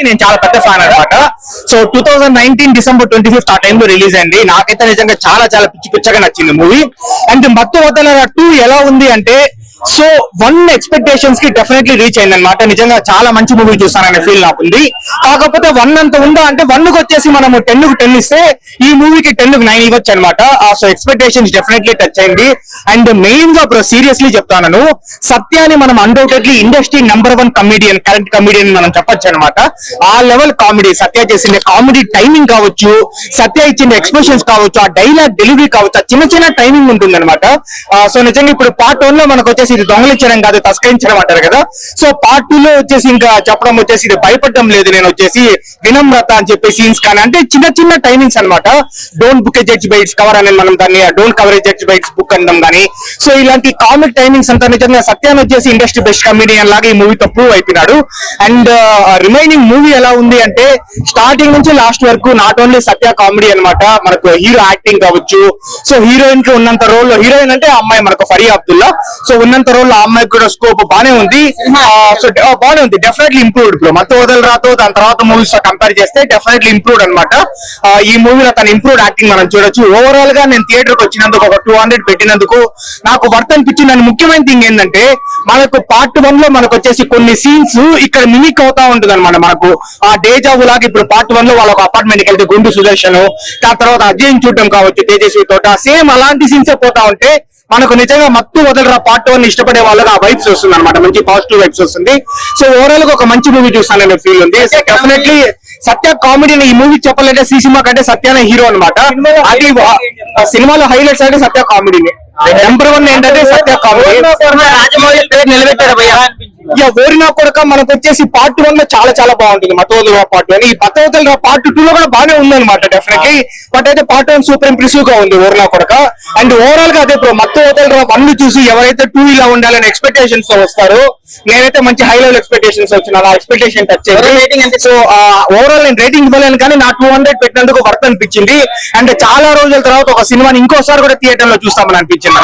కి నేను చాలా పెద్ద ఫ్యాన్ అన్నమాట. So two thousand nineteen December twenty fifth ఆ టైంలో రిలీజ్ అయింది. నాకైతే నిజంగా చాలా చాలా పిచ్చి పిచ్చగా నచ్చింది మూవీ అండ్ మత్తు వదల టూ ఎలా ఉంది అంటే సో వన్ ఎక్స్పెక్టేషన్స్కి డెఫినెట్లీ రీచ్ అయింది అనమాట నిజంగా చాలా మంచి మూవీ చూస్తాననే ఫీల్ నాకు ఉంది కాకపోతే వన్ అంత ఉందా అంటే వన్కు వచ్చేసి మనము టెన్కు టెన్ ఇస్తే ఈ మూవీకి టెన్కు నైన్ ఇవ్వచ్చు అనమాట సో ఎక్స్పెక్టేషన్స్ డెఫినెట్లీ టచ్ అయింది. అండ్ మెయిన్గా ఇప్పుడు సీరియస్లీ చెప్తాను సత్యాన్ని మనం undoubtedly industry number one comedian current comedian మనం చెప్పొచ్చు అనమాట ఆ లెవెల్ కామెడీ సత్య చేసిన కామెడీ టైమింగ్ కావచ్చు సత్య ఇచ్చిన ఎక్స్ప్రెషన్స్ కావచ్చు ఆ డైలాగ్ డెలివరీ కావచ్చు ఆ చిన్న చిన్న టైమింగ్ ఉంటుంది అనమాట సో నిజంగా ఇప్పుడు పార్ట్ వన్లో మనకు వచ్చేసి ఇది దొంగలించడం కాదు తస్కరించడం అంటారు కదా. సో పార్టీలో లో వచ్చేసి ఇంకా చెప్పడం వచ్చేసి ఇది భయపడడం లేదు నేను వచ్చేసి వినమ్రత అని చెప్పి సీన్స్ కానీ అంటే చిన్న చిన్న టైమింగ్స్ అన్నమాట. Don't book judge bites cover అని మనం దాన్ని don't cover judge bites book అందాం కానీ. సో ఇలాంటి కామిక్ టైమింగ్స్ అంతా నిజంగా సత్యాన్ని వచ్చేసి ఇండస్ట్రీ బెస్ట్ కమిడియన్ లాగా ఈ మూవీతో ప్రూవ్ అయిపోయినాడు. అండ్ రిమైనింగ్ మూవీ ఎలా ఉంది అంటే స్టార్టింగ్ నుంచి లాస్ట్ వరకు నాట్ ఓన్లీ సత్య కామెడీ అన్నమాట మనకు హీరో యాక్టింగ్ కావచ్చు. సో హీరోయిన్కి ఉన్నంత రోల్ హీరోయిన్ అంటే అమ్మాయి మనకు ఫరీ అబ్దుల్లా. సో ఉన్నంత రోల్ ఆ అమ్మాయికి కూడా స్కోప్ బానే ఉంది. సో బానే ఉంది. డెఫినెట్లీ ఇంప్రూవ్డ్ ఇప్పుడు మత్తు వదల రాతో దాని తర్వాత మూవీస్తో కంపేర్ చేస్తే డెఫినెట్లీ ఇంప్రూవ్డ్ అనమాట ఈ మూవీలో తన ఇంప్రూవ్డ్ యాక్టింగ్ మనం చూడొచ్చు. ఓవరాల్గా నేను థియేటర్కి వచ్చినందుకు ఒక టూ హండ్రెడ్ పెట్టినందుకు నాకు వర్త్ అనిపించింది. అండ్ ముఖ్యమైన థింగ్ ఏంటంటే మనకు పార్ట్ వన్లో మనకు వచ్చేసి కొన్ని సీన్స్ ఇక్కడ మిమిక్ అవుతా ఉంటుంది అనమాట మనకు. ఆ డేజావు లాగా ఇప్పుడు పార్ట్ వన్లో వాళ్ళ ఒక అపార్ట్మెంట్కి వెళ్తే గుండు సుదర్శన్ దాని తర్వాత అజయ్ చూడడం కావచ్చు తేజస్వి తోట సేమ్ అలాంటి సీన్సే పోతా ఉంటే మనకు నిజంగా మత్తు వదలరా పార్ట్ వన్ ఇష్టపడే వాళ్ళకి ఆ వైబ్స్ వస్తుంది అనమాట మంచి పాజిటివ్ వైబ్స్ వస్తుంది. సో ఓవరాల్గా ఒక మంచి మూవీ చూస్తాననే ఫీల్ ఉంది. డెఫినెట్లీ సత్య కామెడీ ఈ మూవీ చెప్పాలంటే సి సినిమా కంటే సత్యానే హీరో అనమాట అది ఆ సినిమాలో హైలైట్స్ అంటే సత్య కామెడీని. నెంబర్ వన్ ఏంటంటే సత్య కామెడీ. రాజమౌళి పేరు నిలబెట్టారు భయ్యా? ఇక ఓరినా కొడక మనకు వచ్చేసి పార్ట్ వన్లో చాలా చాలా బాగుంటుంది. మతోదల పార్ట్ వన్ ఈ మతోదల పార్ట్ టూ లో కూడా బాగానే ఉంది అనమాట డెఫినెట్లీ బట్ అయితే పార్ట్ వన్ సూపర్ ఇంప్రెసివ్గా ఉంది ఓరినా కొడక. అండ్ ఓవరాల్గా అదే బ్రో మతోదల వన్ చూసి ఎవరైతే టూ ఇలా ఉండాలని ఎక్స్పెక్టేషన్స్తో వస్తారో నేనైతే మంచి హై లెవెల్ ఎక్స్పెక్టేషన్స్ వచ్చిన ఆ ఎక్స్పెక్టేషన్ టచ్ ఎంత సో ఓవరాల్ నేను రేటింగ్ ఇవ్వలేను కానీ నా టూ హండ్రెడ్ పెట్టినందుకు వర్త్ అనిపించింది. అండ్ చాలా రోజుల తర్వాత ఒక సినిమాని ఇంకోసారి కూడా థియేటర్లో చూస్తామని అనిపించింది.